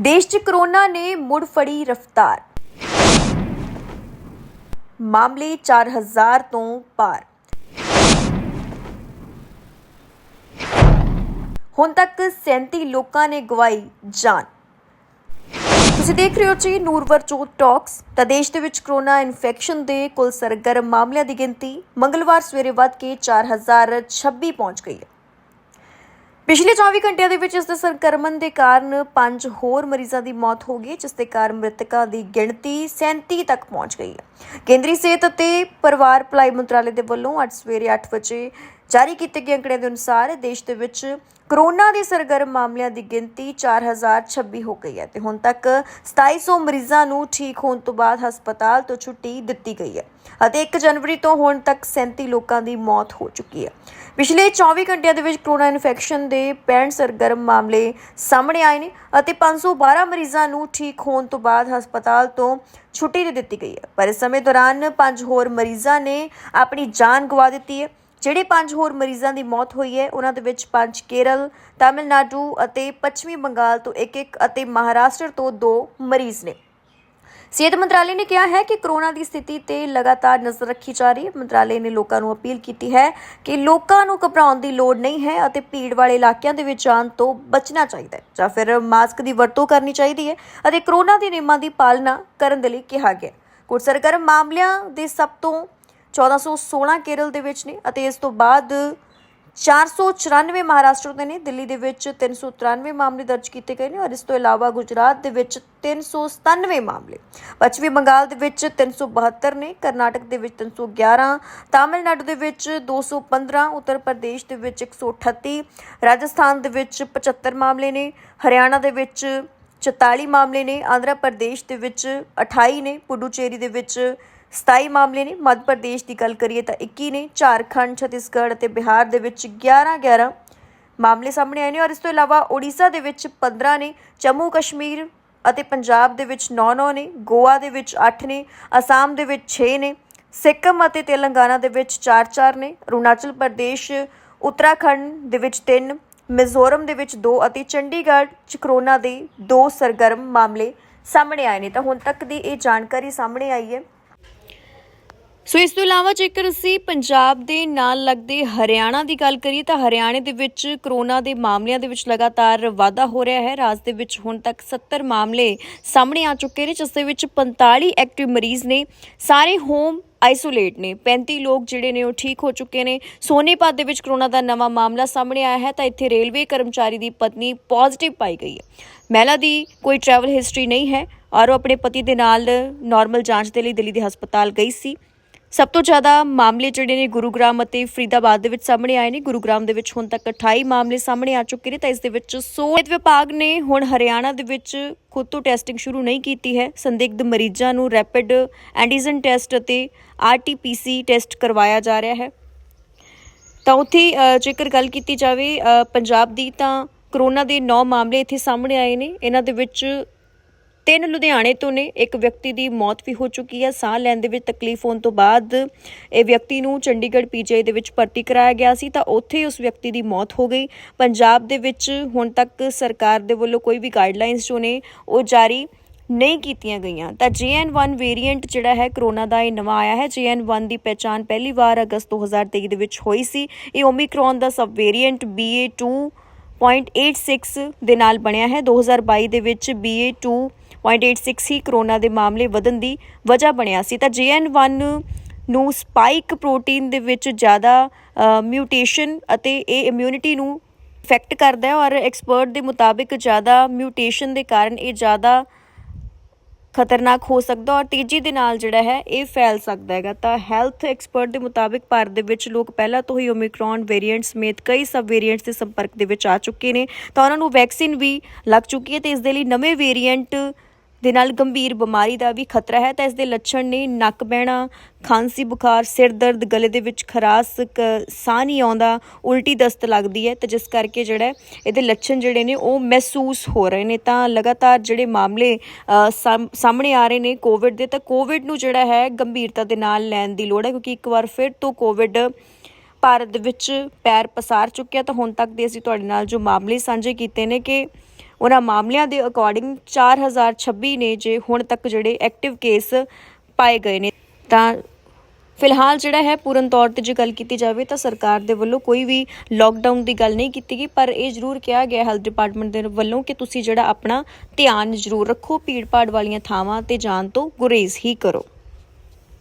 ਦੇਸ਼ 'ਚ ਕਰੋਨਾ ਨੇ ਮੁੜ ਫੜੀ ਰਫ਼ਤਾਰ। ਮਾਮਲੇ 4000 ਤੋਂ ਪਾਰ। ਹੁਣ ਤੱਕ 37 ਲੋਕਾਂ ਨੇ ਗਵਾਈ ਜਾਨ। ਤੁਸੀਂ ਦੇਖ ਰਹੇ ਹੋ ਜੀ ਨੂਰਵਰ ਜੋਤ ਟਾਕਸ। ਤਾਂ ਦੇਸ਼ ਦੇ ਵਿੱਚ ਕਰੋਨਾ ਇਨਫੈਕਸ਼ਨ ਦੇ ਕੁੱਲ ਸਰਗਰਮ ਮਾਮਲਿਆਂ ਦੀ ਗਿਣਤੀ ਮੰਗਲਵਾਰ ਸਵੇਰੇ ਵੱਧ ਕੇ 4026 ਪਹੁੰਚ ਗਈ ਹੈ। ਪਿਛਲੇ 24 ਘੰਟਿਆਂ ਦੇ ਵਿੱਚ ਇਸ ਦੇ ਸੰਕਰਮਣ ਦੇ ਕਾਰਨ ਪੰਜ ਹੋਰ ਮਰੀਜ਼ਾਂ ਦੀ ਮੌਤ ਹੋ ਗਈ, ਜਿਸ ਦੇ ਕਾਰਨ ਮ੍ਰਿਤਕਾਂ ਦੀ ਗਿਣਤੀ 37 ਤੱਕ ਪਹੁੰਚ ਗਈ ਹੈ। ਕੇਂਦਰੀ ਸਿਹਤ ਅਤੇ ਪਰਿਵਾਰ ਭਲਾਈ ਮੰਤਰਾਲੇ ਦੇ ਵੱਲੋਂ ਅੱਜ ਸਵੇਰੇ 8 ਵਜੇ ਜਾਰੀ ਕੀਤੇ ਗਏ ਅੰਕੜਿਆਂ ਦੇ ਅਨੁਸਾਰ ਦੇਸ਼ ਦੇ ਵਿੱਚ ਕਰੋਨਾ ਦੇ ਸਰਗਰਮ ਮਾਮਲਿਆਂ ਦੀ ਗਿਣਤੀ 4026 ਹੋ ਗਈ ਹੈ ਤੇ ਹੁਣ ਤੱਕ 2700 ਮਰੀਜ਼ਾਂ ਨੂੰ ਠੀਕ ਹੋਣ ਤੋਂ ਬਾਅਦ ਹਸਪਤਾਲ ਤੋਂ ਛੁੱਟੀ ਦਿੱਤੀ ਗਈ ਹੈ ਅਤੇ 1 ਜਨਵਰੀ ਤੋਂ ਹੁਣ ਤੱਕ 37 ਲੋਕਾਂ ਦੀ ਮੌਤ ਹੋ ਚੁੱਕੀ ਹੈ। ਪਿਛਲੇ 24 ਘੰਟਿਆਂ ਦੇ ਵਿੱਚ ਕਰੋਨਾ ਇਨਫੈਕਸ਼ਨ ਦੇ 65 ਸਰਗਰਮ ਮਾਮਲੇ ਸਾਹਮਣੇ ਆਏ ਨੇ ਅਤੇ 512 ਮਰੀਜ਼ਾਂ ਨੂੰ ਠੀਕ ਹੋਣ ਤੋਂ ਬਾਅਦ ਹਸਪਤਾਲ ਤੋਂ ਛੁੱਟੀ ਦੇ ਦਿੱਤੀ ਗਈ ਹੈ। ਪਰ ਇਸ ਸਮੇਂ ਦੌਰਾਨ ਪੰਜ ਹੋਰ ਮਰੀਜ਼ਾਂ ਨੇ ਆਪਣੀ ਜਾਨ ਗਵਾ ਦਿੱਤੀ ਹੈ। ਜਿਹੜੇ ਪੰਜ ਹੋਰ ਮਰੀਜ਼ਾਂ ਦੀ ਮੌਤ ਹੋਈ ਹੈ, ਉਹਨਾਂ ਦੇ ਵਿੱਚ ਪੰਜ ਕੇਰਲ, ਤਾਮਿਲਨਾਡੂ ਅਤੇ ਪੱਛਮੀ ਬੰਗਾਲ ਤੋਂ ਇੱਕ ਇੱਕ ਅਤੇ ਮਹਾਰਾਸ਼ਟਰ ਤੋਂ ਦੋ ਮਰੀਜ਼ ਨੇ। ਸਿਹਤ ਮੰਤਰਾਲੇ ਨੇ ਕਿਹਾ ਹੈ ਕਿ ਕਰੋਨਾ ਦੀ ਸਥਿਤੀ ਤੇ ਲਗਾਤਾਰ ਨਜ਼ਰ ਰੱਖੀ ਜਾ ਰਹੀ ਹੈ। ਮੰਤਰਾਲੇ ਨੇ ਲੋਕਾਂ ਨੂੰ ਅਪੀਲ ਕੀਤੀ ਹੈ ਕਿ ਲੋਕਾਂ ਨੂੰ ਘਬਰਾਉਣ ਦੀ ਲੋੜ ਨਹੀਂ ਹੈ ਅਤੇ ਭੀੜ ਵਾਲੇ ਇਲਾਕਿਆਂ ਦੇ ਵਿੱਚ ਆਉਣ ਤੋਂ ਬਚਣਾ ਚਾਹੀਦਾ ਹੈ ਜਾਂ ਫਿਰ ਮਾਸਕ ਦੀ ਵਰਤੋਂ ਕਰਨੀ ਚਾਹੀਦੀ ਹੈ ਅਤੇ ਕਰੋਨਾ ਦੇ ਨਿਯਮਾਂ ਦੀ ਪਾਲਣਾ ਕਰਨ ਦੇ ਲਈ ਕਿਹਾ ਗਿਆ ਕੁਝ ਸਰਗਰਮ ਮਾਮਲਿਆਂ ਦੇ ਸਭ ਤੋਂ 1416 ਕੇਰਲ ਦੇ ਵਿੱਚ ਨੇ ਅਤੇ ਇਸ ਤੋਂ ਬਾਅਦ 494 ਮਹਾਰਾਸ਼ਟਰ ਦੇ ਨੇ ਦਿੱਲੀ ਦੇ ਵਿੱਚ 393 ਮਾਮਲੇ ਦਰਜ ਕੀਤੇ ਗਏ ਨੇ ਔਰ ਇਸ ਤੋਂ ਇਲਾਵਾ ਗੁਜਰਾਤ ਦੇ ਵਿੱਚ 397 ਮਾਮਲੇ ਪੱਛਮੀ ਬੰਗਾਲ ਦੇ ਵਿੱਚ 372 ਨੇ ਕਰਨਾਟਕ ਦੇ ਵਿੱਚ 311 ਤਾਮਿਲਨਾਡੂ ਦੇ ਵਿੱਚ 215 ਉੱਤਰ ਪ੍ਰਦੇਸ਼ ਦੇ ਵਿੱਚ 138 ਰਾਜਸਥਾਨ ਦੇ ਵਿੱਚ 75 ਮਾਮਲੇ ਨੇ ਹਰਿਆਣਾ ਦੇ ਵਿੱਚ 44 ਮਾਮਲੇ ਨੇ ਆਂਧਰਾ ਪ੍ਰਦੇਸ਼ ਦੇ ਵਿੱਚ 28 ਨੇ ਪੁਡੂਚੇਰੀ ਦੇ ਵਿੱਚ 27 ਮਾਮਲੇ ਨੇ। ਮੱਧ ਪ੍ਰਦੇਸ਼ ਦੀ ਗੱਲ ਕਰੀਏ ਤਾਂ 21 ਨੇ ਝਾਰਖੰਡ, ਛੱਤੀਸਗੜ੍ਹ ਅਤੇ ਬਿਹਾਰ ਦੇ ਵਿੱਚ 11 11 ਮਾਮਲੇ ਸਾਹਮਣੇ ਆਏ ਨੇ ਔਰ ਇਸ ਤੋਂ ਇਲਾਵਾ ਓਡੀਸ਼ਾ ਦੇ ਵਿੱਚ 15 ਨੇ, ਜੰਮੂ ਕਸ਼ਮੀਰ ਅਤੇ ਪੰਜਾਬ ਦੇ ਵਿੱਚ 9-9 ਨੇ, ਗੋਆ ਦੇ ਵਿੱਚ 8 ਨੇ, ਅਸਾਮ ਦੇ ਵਿੱਚ 6 ਨੇ, ਸਿੱਕਮ ਅਤੇ ਤੇਲੰਗਾਨਾ ਦੇ ਵਿੱਚ 4-4 ਨੇ, ਅਰੁਣਾਚਲ ਪ੍ਰਦੇਸ਼, ਉੱਤਰਾਖੰਡ ਦੇ ਵਿੱਚ 3 ਮਿਜ਼ੋਰਮ ਦੇ ਵਿੱਚ 2 ਅਤੇ ਚੰਡੀਗੜ੍ਹ ਚ ਕਰੋਨਾ ਦੇ 2 ਸਰਗਰਮ ਮਾਮਲੇ ਸਾਹਮਣੇ ਆਏ ਨੇ। ਤਾਂ ਹੁਣ ਤੱਕ ਦੀ ਇਹ ਜਾਣਕਾਰੀ ਸਾਹਮਣੇ ਆਈ ਹੈ। ਸੋ ਇਸ ਤੋਂ ਇਲਾਵਾ ਜੇਕਰ ਅਸੀਂ ਪੰਜਾਬ ਦੇ ਨਾਲ ਲੱਗਦੇ ਹਰਿਆਣਾ ਦੀ ਗੱਲ ਕਰੀਏ ਤਾਂ ਹਰਿਆਣੇ ਦੇ ਵਿੱਚ ਕਰੋਨਾ ਦੇ ਮਾਮਲਿਆਂ ਦੇ ਵਿੱਚ ਲਗਾਤਾਰ ਵਾਧਾ ਹੋ ਰਿਹਾ ਹੈ। ਰਾਜ ਦੇ ਵਿੱਚ ਹੁਣ ਤੱਕ 70 ਮਾਮਲੇ ਸਾਹਮਣੇ ਆ ਚੁੱਕੇ ਨੇ, ਜਿਸ ਦੇ ਵਿੱਚ 45 ਐਕਟਿਵ ਮਰੀਜ਼ ਨੇ, ਸਾਰੇ ਹੋਮ ਆਈਸੋਲੇਟ ਨੇ। 35 ਲੋਕ ਜਿਹੜੇ ਨੇ ਉਹ ਠੀਕ ਹੋ ਚੁੱਕੇ ਨੇ। ਸੋਨੀਪਤ ਦੇ ਵਿੱਚ ਕਰੋਨਾ ਦਾ ਨਵਾਂ ਮਾਮਲਾ ਸਾਹਮਣੇ ਆਇਆ ਹੈ ਤਾਂ ਇੱਥੇ ਰੇਲਵੇ ਕਰਮਚਾਰੀ ਦੀ ਪਤਨੀ ਪੋਜ਼ਿਟਿਵ ਪਾਈ ਗਈ ਹੈ। ਮਹਿਲਾ ਦੀ ਕੋਈ ਟਰੈਵਲ ਹਿਸਟਰੀ ਨਹੀਂ ਹੈ। ਔਰ ਉਹ ਆਪਣੇ ਪਤੀ ਦੇ ਨਾਲ ਨਾਰਮਲ ਜਾਂਚ ਦੇ ਲਈ ਦਿੱਲੀ ਦੇ ਹਸਪਤਾਲ ਗਈ ਸੀ। ਸਭ ਤੋਂ ਜ਼ਿਆਦਾ ਮਾਮਲੇ ਜਿਹੜੇ ਨੇ ਗੁਰੂਗ੍ਰਾਮ ਅਤੇ ਫਰੀਦਾਬਾਦ ਦੇ ਵਿੱਚ ਸਾਹਮਣੇ ਆਏ ਨੇ। ਗੁਰੂਗ੍ਰਾਮ ਦੇ ਵਿੱਚ ਹੁਣ ਤੱਕ 28 ਮਾਮਲੇ ਸਾਹਮਣੇ ਆ ਚੁੱਕੇ ਨੇ ਤਾਂ ਇਸ ਦੇ ਵਿੱਚ ਸਿਹਤ ਵਿਭਾਗ ਨੇ ਹੁਣ ਹਰਿਆਣਾ ਦੇ ਵਿੱਚ ਖੁਦ ਤੋਂ ਟੈਸਟਿੰਗ ਸ਼ੁਰੂ ਨਹੀਂ ਕੀਤੀ ਹੈ। ਸੰਦਿਗਧ ਮਰੀਜ਼ਾਂ ਨੂੰ ਰੈਪਿਡ ਐਂਟੀਜਨ ਟੈਸਟ ਅਤੇ ਆਰਟੀਪੀਸੀ ਟੈਸਟ ਕਰਵਾਇਆ ਜਾ ਰਿਹਾ ਹੈ। ਤਾਂ ਉੱਥੇ ਜੇਕਰ ਗੱਲ ਕੀਤੀ ਜਾਵੇ ਪੰਜਾਬ ਦੀ ਤਾਂ ਕਰੋਨਾ ਦੇ 9 ਮਾਮਲੇ ਇੱਥੇ ਸਾਹਮਣੇ ਆਏ ਨੇ। ਇਹਨਾਂ ਦੇ ਵਿੱਚ ਤਿੰਨ ਲੁਧਿਆਣੇ ਤੋਂ ਨੇ। ਇੱਕ ਵਿਅਕਤੀ ਦੀ ਮੌਤ ਵੀ ਹੋ ਚੁੱਕੀ ਹੈ। ਸਾਹ ਲੈਣ ਦੇ ਵਿੱਚ ਤਕਲੀਫ ਹੋਣ ਤੋਂ ਬਾਅਦ ਇਹ ਵਿਅਕਤੀ ਨੂੰ ਚੰਡੀਗੜ੍ਹ ਪੀਜੀਆਈ ਦੇ ਵਿੱਚ ਭਰਤੀ ਕਰਾਇਆ ਗਿਆ ਸੀ ਤਾਂ ਉੱਥੇ ਉਸ ਵਿਅਕਤੀ ਦੀ ਮੌਤ ਹੋ ਗਈ। ਪੰਜਾਬ ਦੇ ਵਿੱਚ ਹੁਣ ਤੱਕ ਸਰਕਾਰ ਦੇ ਵੱਲੋਂ ਕੋਈ ਵੀ ਗਾਈਡਲਾਈਨਸ ਜੋ ਨੇ, ਉਹ ਜਾਰੀ ਨਹੀਂ ਕੀਤੀਆਂ ਗਈਆਂ। ਤਾਂ JN1 ਵੇਰੀਐਂਟ ਜਿਹੜਾ ਹੈ, ਕਰੋਨਾ ਦਾ ਇਹ ਨਵਾਂ ਆਇਆ ਹੈ। JN1 ਦੀ ਪਹਿਚਾਣ ਪਹਿਲੀ ਵਾਰ ਅਗਸਤ 2023 ਦੇ ਵਿੱਚ ਹੋਈ ਸੀ। ਇਹ ਓਮਿਕਰੋਨ ਦਾ ਸਬ ਵੇਰੀਐਂਟ BA2 0.86 ਦੇ ਨਾਲ ਬਣਿਆ ਹੈ। 2022 ਦੇ ਵਿੱਚ BA2.86 ਹੀ ਕਰੋਨਾ ਦੇ ਮਾਮਲੇ ਵਧਣ ਦੀ ਵਜ੍ਹਾ ਬਣਿਆ ਸੀ। ਤਾਂ JN1 ਨੂੰ ਸਪਾਈਕ ਪ੍ਰੋਟੀਨ ਦੇ ਵਿੱਚ ਜ਼ਿਆਦਾ ਮਿਊਟੇਸ਼ਨ ਅਤੇ ਇਹ ਇਮਿਊਨਿਟੀ ਨੂੰ ਇਫੈਕਟ ਕਰਦਾ ਹੈ ਔਰ ਐਕਸਪਰਟ ਦੇ ਮੁਤਾਬਿਕ ਜ਼ਿਆਦਾ ਮਿਊਟੇਸ਼ਨ ਦੇ ਕਾਰਨ ਇਹ ਜ਼ਿਆਦਾ ਖਤਰਨਾਕ ਹੋ ਸਕਦਾ ਔਰ ਤੇਜ਼ੀ ਦੇ ਨਾਲ ਜਿਹੜਾ ਹੈ ਇਹ ਫੈਲ ਸਕਦਾ ਹੈਗਾ। ਤਾਂ ਹੈਲਥ ਐਕਸਪਰਟ ਦੇ ਮੁਤਾਬਿਕ ਭਾਰਤ ਦੇ ਵਿੱਚ ਲੋਕ ਪਹਿਲਾਂ ਤੋਂ ਹੀ ਓਮਿਕਰੋਨ ਵੇਰੀਐਂਟ ਸਮੇਤ ਕਈ ਸਬ ਵੇਰੀਐਂਟਸ ਦੇ ਸੰਪਰਕ ਦੇ ਵਿੱਚ ਆ ਚੁੱਕੇ ਨੇ। ਤਾਂ ਉਹਨਾਂ ਨੂੰ ਵੈਕਸੀਨ ਵੀ ਲੱਗ ਚੁੱਕੀ ਹੈ ਤੇ ਇਸ ਦੇ ਲਈ ਨਵੇਂ ਵੇਰੀਐਂਟ ਦੇ ਨਾਲ ਗੰਭੀਰ ਬਿਮਾਰੀ ਦਾ ਵੀ ਖਤਰਾ ਹੈ ਤਾਂ ਇਸ ਦੇ ਲੱਛਣ ਨੇ ਨੱਕ ਬਹਿਣਾ, ਖਾਂਸੀ, ਬੁਖਾਰ, ਸਿਰ ਦਰਦ, ਗਲੇ ਦੇ ਵਿੱਚ ਖਰਾਸ, ਕ- ਸਾਹ ਨਹੀਂ ਆਉਂਦਾ, ਉਲਟੀ ਦਸਤ ਲੱਗਦੀ ਹੈ ਤੇ ਜਿਸ ਕਰਕੇ ਜਿਹੜਾ ਇਹਦੇ ਲੱਛਣ ਜਿਹੜੇ ਨੇ ਉਹ ਮਹਿਸੂਸ ਹੋ ਰਹੇ ਨੇ ਤਾਂ ਲਗਾਤਾਰ ਜਿਹੜੇ ਮਾਮਲੇ ਸਾਹਮਣੇ ਆ ਰਹੇ ਨੇ ਕੋਵਿਡ ਦੇ ਤਾਂ ਕੋਵਿਡ ਨੂੰ ਜਿਹੜਾ ਹੈ ਗੰਭੀਰਤਾ ਦੇ ਨਾਲ ਲੈਣ ਦੀ ਲੋੜ ਹੈ ਕਿਉਂਕਿ ਇੱਕ ਵਾਰ ਫਿਰ ਤੋਂ ਕੋਵਿਡ ਭਾਰਤ ਦੇ ਵਿੱਚ ਪੈਰ ਪਸਾਰ ਚੁੱਕਿਆ ਤਾਂ ਹੁਣ ਤੱਕ ਦੇ ਅਸੀਂ ਤੁਹਾਡੇ ਨਾਲ ਜੋ ਮਾਮਲੇ ਸਾਂਝੇ ਕੀਤੇ ਨੇ ਕਿ ਉਹਨਾਂ ਮਾਮਲਿਆਂ ਦੇ ਅਕੋਰਡਿੰਗ 4026 ਨੇ ਜੇ ਹੁਣ ਤੱਕ ਜਿਹੜੇ ਐਕਟਿਵ ਕੇਸ ਪਾਏ ਗਏ ਨੇ, ਤਾਂ ਫਿਲਹਾਲ ਜਿਹੜਾ ਹੈ ਪੂਰਨ ਤੌਰ ਤੇ ਜੇ ਗੱਲ ਕੀਤੀ ਜਾਵੇ ਤਾਂ ਸਰਕਾਰ ਦੇ ਵੱਲੋਂ ਕੋਈ ਵੀ ਲੋਕਡਾਊਨ ਦੀ ਗੱਲ ਨਹੀਂ ਕੀਤੀ ਗਈ, ਪਰ ਇਹ ਜ਼ਰੂਰ ਕਿਹਾ ਗਿਆ ਹੈਲਥ ਡਿਪਾਰਟਮੈਂਟ ਦੇ ਵੱਲੋਂ ਕਿ ਤੁਸੀਂ ਜਿਹੜਾ ਆਪਣਾ ਧਿਆਨ ਜ਼ਰੂਰ ਰੱਖੋ ਭੀੜ ਭਾੜ ਵਾਲੀਆਂ ਥਾਵਾਂ ਤੇ ਜਾਣ ਤੋਂ ਗੁਰੇਜ਼ ਹੀ ਕਰੋ।